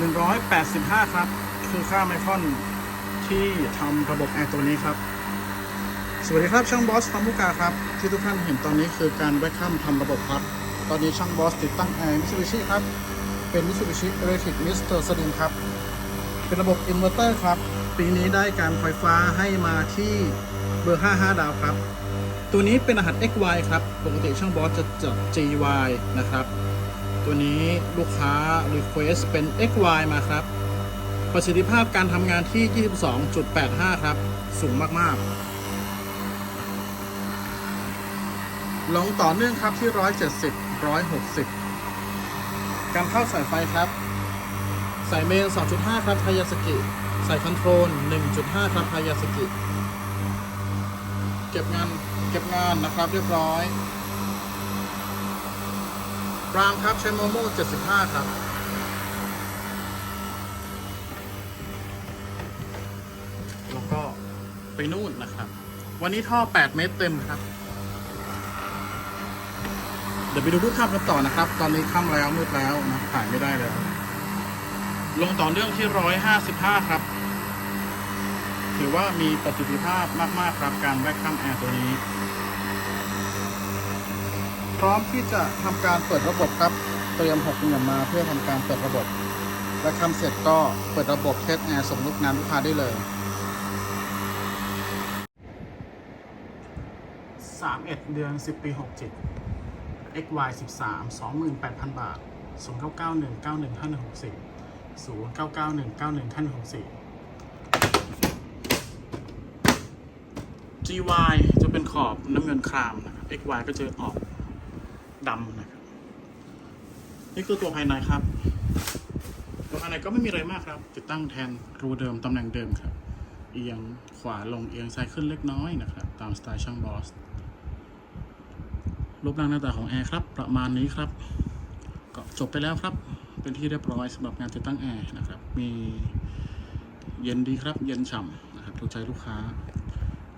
185 ครับ คือค่าไมครอนที่ทำระบบแอร์ตัวนี้ครับ สวัสดีครับช่างบอสทำมุกาครับ ที่ทุกท่านเห็นตอนนี้คือการแวคคัมทำระบบครับ ตอนนี้ช่างบอสติดตั้งแอร์มิ t ูบิชิครับ เป็นมิ t ูบิชิเอเ c ิ i มิสเตอร์สลิงครับ เป็นระบบอินเวอร์เตอร์ครับ ปีนี้ได้การไฟฟ้าให้มาที่เบอร์ 55 ดาวครับ ตัวนี้เป็นรหัส XY ครับ ปกติช่างบอสจะจด GY นะครับ ตัวนี้ลูกค้า Request เป็น XY มาครับ ประสิทธิภาพการทำงานที่ 22.85 ครับ สูงมาก ๆ ลงต่อเนื่องครับที่ 170 160 การเข้าสายไฟครับ สายเมน 2.5 ครับ ทายาสกิ สายคอนโทรล 1.5 ครับ ทายาสกิ เก็บงาน เก็บงานนะครับ เรียบร้อย รามครับใช้โมโม่75 ครับ แล้วก็ไปนู่นนะครับ วันนี้ท่อ 8 เมตรเต็มครับ เดี๋ยวไปดูรูปภาพกันต่อนะครับ ตอนนี้ค่ำแล้วมืดแล้วนะถ่ายไม่ได้แล้ว ลงต่อเนื่องที่ 155 ครับ ถือว่ามีประสิทธิภาพมาก ๆ ครับการแวคคัมแอร์ตัวนี้ พร้อมที่จะทำการเปิดระบบครับ เตรียมหกเหลี่ยมมาเพื่อทำการเปิดระบบ และทำเสร็จก็เปิดระบบเทสแอร์ส่งลูกงานลูกค้าได้เลย 31 เดือน 10 ปี 67 XY 13 28,000 บาท 0991 915164 0991 915164 GY จะเป็นขอบน้ำเงินครามนะครับ XY ก็จะออก ดำนะครับ นี่คือตัวภายในครับ ตัวภายในก็ไม่มีอะไรมากครับ ติดตั้งแทนรูเดิมตำแหน่งเดิมครับ เอียงขวาลงเอียงซ้ายขึ้นเล็กน้อยนะครับ ตามสไตล์ช่างบอส รูปร่างหน้าตาของแอร์ครับ ประมาณนี้ครับ ก็จบไปแล้วครับ เป็นที่เรียบร้อยสำหรับงานติดตั้งแอร์นะครับ มีเย็นดีครับ เย็นฉ่ำนะครับถูกใจลูกค้า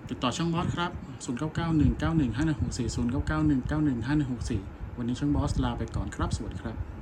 ติดต่อช่องบอสครับ 0991915164 0991915164 วันนี้ช่องบอสลาไปก่อนครับ สวัสดีครับ